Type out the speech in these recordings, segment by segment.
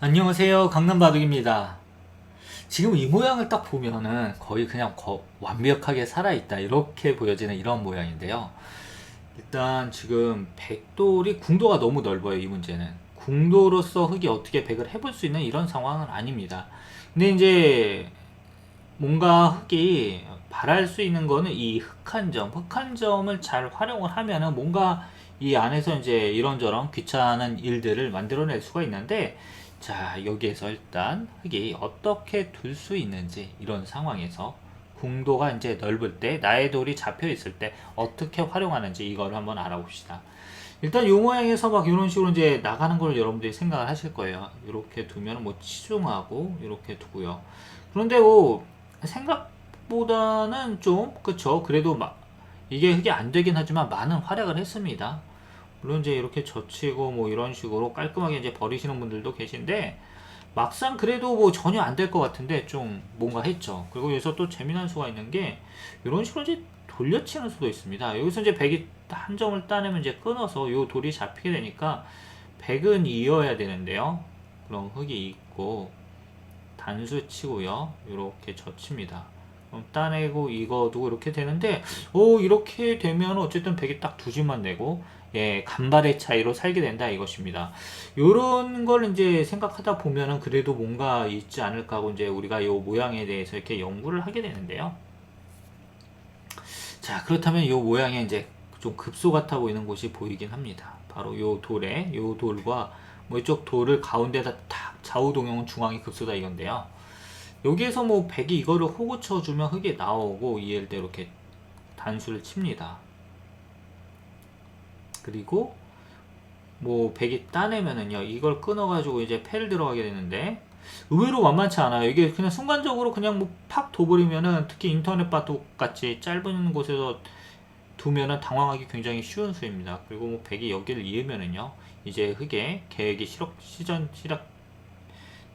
안녕하세요. 강남바둑입니다. 지금 이 모양을 딱 보면은 거의 그냥 거- 완벽하게 살아있다. 이렇게 보여지는 이런 모양인데요. 일단 지금 백돌이 궁도가 너무 넓어요. 이 문제는. 궁도로서 흙이 어떻게 백을 해볼 수 있는 이런 상황은 아닙니다. 근데 이제 뭔가 흙이 바랄 수 있는 거는 이 흑한 점, 흑한 점을 잘 활용을 하면은 뭔가 이 안에서 이제 이런저런 귀찮은 일들을 만들어낼 수가 있는데 자, 여기에서 일단 흙이 어떻게 둘 수 있는지 이런 상황에서 궁도가 이제 넓을 때 나의 돌이 잡혀 있을 때 어떻게 활용하는지 이걸 한번 알아봅시다. 일단 요 모양에서 막 이런 식으로 이제 나가는 걸 여러분들이 생각을 하실 거예요. 이렇게 두면 뭐 치중하고 이렇게 두고요. 그런데 뭐 생각보다는 좀 그쵸. 그래도 막 이게 흙이 안 되긴 하지만 많은 활약을 했습니다. 물론 이제 이렇게 젖히고 뭐 이런 식으로 깔끔하게 이제 버리시는 분들도 계신데 막상 그래도 뭐 전혀 안 될 것 같은데 좀 뭔가 했죠. 그리고 여기서 또 재미난 수가 있는 게 이런 식으로 이제 돌려치는 수도 있습니다. 여기서 이제 백이 한 점을 따내면 이제 끊어서 요 돌이 잡히게 되니까 백은 이어야 되는데요. 그럼 흙이 있고 단수 치고요. 이렇게 젖힙니다. 그럼 따내고 이거 두고 이렇게 되는데 오 이렇게 되면 어쨌든 백이 딱두 줄만 내고 예 간발의 차이로 살게 된다 이것입니다. 요런 걸 이제 생각하다 보면은 그래도 뭔가 있지 않을까 하고 이제 우리가 요 모양에 대해서 이렇게 연구를 하게 되는데요. 자 그렇다면 요 모양에 이제 좀 급소 같아 보이는 곳이 보이긴 합니다. 바로 요 돌에 요 돌과 뭐 이쪽 돌을 가운데다 탁 좌우 동형은 중앙이 급소다 이건데요. 여기에서 뭐 백이 이거를 호구 쳐주면 흙이 나오고 이해를 때 이렇게 단수를 칩니다. 그리고 뭐 백이 따내면은요 이걸 끊어가지고 이제 패를 들어가게 되는데 의외로 만만치 않아요. 이게 그냥 순간적으로 그냥 뭐 팍 둬버리면은 특히 인터넷 바둑 같이 짧은 곳에서 두면은 당황하기 굉장히 쉬운 수입니다. 그리고 뭐 백이 여기를 이으면은요 이제 흙에 계획이 실업 시전 시작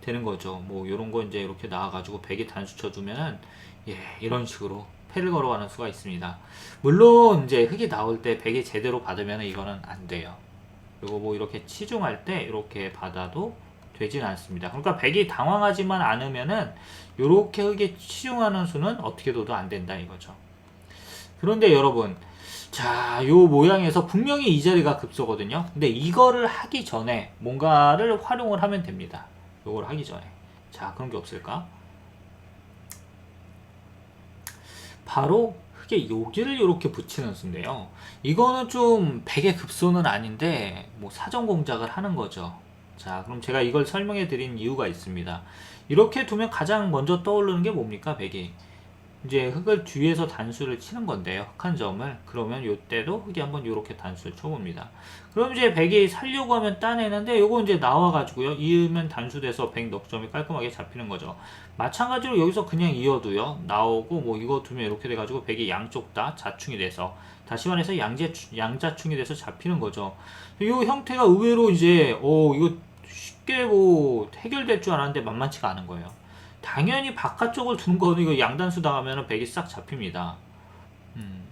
되는 거죠. 뭐 요런 거 이제 이렇게 나와가지고 백이 단수 쳐두면은 예 이런 식으로 패를 걸어가는 수가 있습니다. 물론 이제 흙이 나올 때 백이 제대로 받으면 이거는 안 돼요. 그리고 뭐 이렇게 치중할 때 이렇게 받아도 되진 않습니다. 그러니까 백이 당황하지만 않으면은 이렇게 흙에 치중하는 수는 어떻게 둬도 안 된다 이거죠. 그런데 여러분, 자, 요 모양에서 분명히 이 자리가 급소거든요. 근데 이거를 하기 전에 뭔가를 활용을 하면 됩니다. 요걸 하기 전에. 자, 그런 게 없을까? 바로 흙에 여기를 이렇게 붙이는 수인데요. 이거는 좀 백의 급소는 아닌데 뭐 사전 공작을 하는 거죠. 자, 그럼 제가 이걸 설명해 드린 이유가 있습니다. 이렇게 두면 가장 먼저 떠오르는 게 뭡니까? 백이. 이제 흙을 뒤에서 단수를 치는 건데요. 흙한 점을. 그러면 요때도 흙이 한번 이렇게 단수를 쳐봅니다. 그럼 이제 백이 살려고 하면 따내는데 요거 이제 나와가지고요. 이으면 단수돼서 백 넉점이 깔끔하게 잡히는 거죠. 마찬가지로 여기서 그냥 이어도요. 나오고 뭐 이거 두면 이렇게 돼가지고 백이 양쪽 다 자충이 돼서 다시 말해서 양재, 양자충이 돼서 잡히는 거죠. 이 형태가 의외로 이제 어 이거 쉽게 뭐 해결될 줄 알았는데 만만치가 않은 거예요. 당연히 바깥쪽을 두는 거는 이거 양단수 당하면 백이 싹 잡힙니다. 음.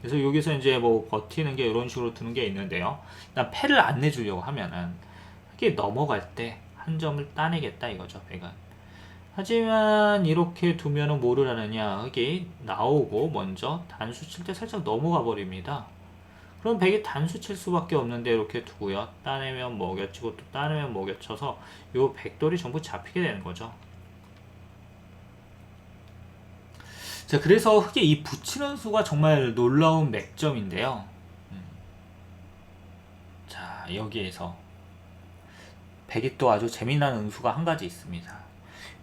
그래서 여기서 이제 뭐 버티는 게 이런 식으로 두는 게 있는데요. 일단 패를 안 내주려고 하면은 이게 넘어갈 때 한 점을 따내겠다 이거죠, 백은. 하지만 이렇게 두면은 뭐를 하느냐, 흙이 나오고 먼저 단수 칠 때 살짝 넘어가 버립니다. 그럼 백이 단수 칠 수밖에 없는데 이렇게 두고요. 따내면 먹여치고 또 따내면 먹여쳐서 요 백돌이 전부 잡히게 되는 거죠. 자, 그래서 흙에 이 붙이는 수가 정말 놀라운 맥점인데요. 음. 자, 여기에서 백이 또 아주 재미난 은수가 한 가지 있습니다.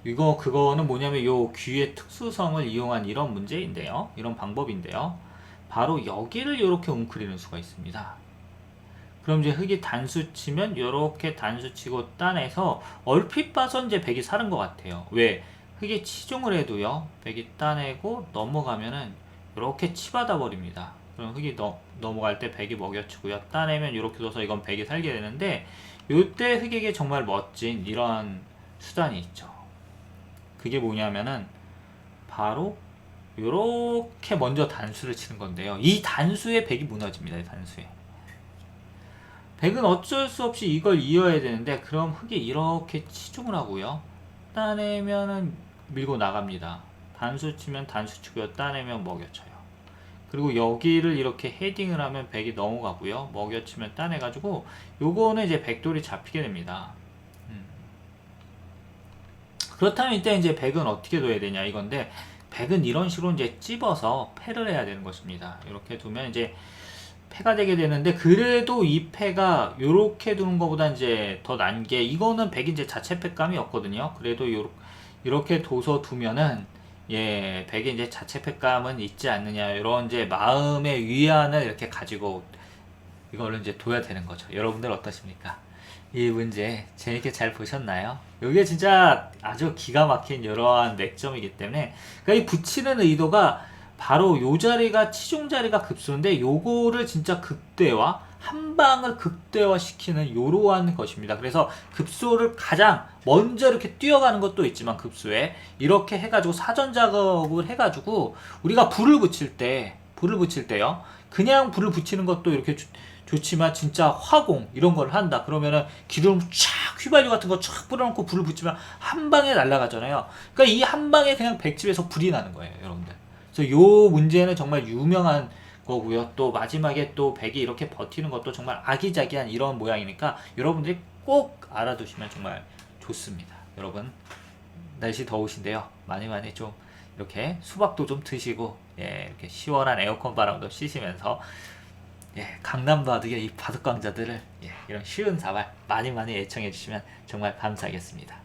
이거 그거는 뭐냐면 요 귀의 특수성을 이용한 이런 문제인데요. 이런 방법인데요. 바로 여기를 이렇게 웅크리는 수가 있습니다. 그럼 이제 흙이 단수 치면 이렇게 단수 치고 따내서 얼핏 봐서 이제 백이 사는 것 같아요. 왜? 흙이 치중을 해도요. 백이 따내고 넘어가면은 이렇게 치받아 버립니다. 그럼 흙이 너, 넘어갈 때 백이 먹여치고요. 따내면 이렇게 둬서 이건 백이 살게 되는데 요때 흙에게 정말 멋진 이런 수단이 있죠. 그게 뭐냐면은 바로 요렇게 먼저 단수를 치는 건데요. 이 단수에 백이 무너집니다. 이 단수에. 백은 어쩔 수 없이 이걸 이어야 되는데 그럼 흙이 이렇게 치중을 하고요. 따내면은 밀고 나갑니다. 단수 치면 단수 치고요. 따내면 먹여쳐요. 그리고 여기를 이렇게 헤딩을 하면 백이 넘어가고요. 먹여치면 따내가지고 요거는 이제 백돌이 잡히게 됩니다. 음. 그렇다면 이때 이제 백은 어떻게 둬야 되냐 이건데 백은 이런 식으로 이제 찝어서 패를 해야 되는 것입니다. 이렇게 두면 이제 패가 되게 되는데 그래도 이 패가 요렇게 두는 것보다 이제 더 난 게 이거는 백이 이제 자체 패감이 없거든요. 그래도 요 이렇게 둬서 두면은 예, 백이 이제 자체 패감은 있지 않느냐 이런 이제 마음의 위안을 이렇게 가지고 이거를 이제 둬야 되는 거죠. 여러분들 어떠십니까? 이 문제 재밌게 잘 보셨나요? 이게 진짜 아주 기가 막힌 이러한 맥점이기 때문에 그러니까 이 붙이는 의도가 바로 요 자리가 치중 자리가 급수인데 요거를 진짜 극대화 한 방을 극대화 시키는 요러한 것입니다. 그래서 급수를 가장 먼저 이렇게 뛰어가는 것도 있지만 급수에 이렇게 해가지고 사전 작업을 해가지고 우리가 불을 붙일 때 불을 붙일 때요. 그냥 불을 붙이는 것도 이렇게 좋- 좋지만 진짜 화공 이런 걸 한다. 그러면은 기름 쫙 휘발유 같은 거쫙 뿌려놓고 불을 붙이면 한 방에 날아가잖아요. 그러니까 이 한 방에 그냥 백집에서 불이 나는 거예요 여러분들. 그래서 요 문제는 정말 유명한 거고요. 또 마지막에 또 백이 이렇게 버티는 것도 정말 아기자기한 이런 모양이니까 여러분들이 꼭 알아두시면 정말 좋습니다. 여러분 날씨 더우신데요. 많이 많이 좀 이렇게 수박도 좀 드시고 예 이렇게 시원한 에어컨 바람도 쉬시면서 예, 강남 바둑의 이 바둑 강자들을 예, 이런 쉬운 사발 많이 많이 애청해 주시면 정말 감사하겠습니다.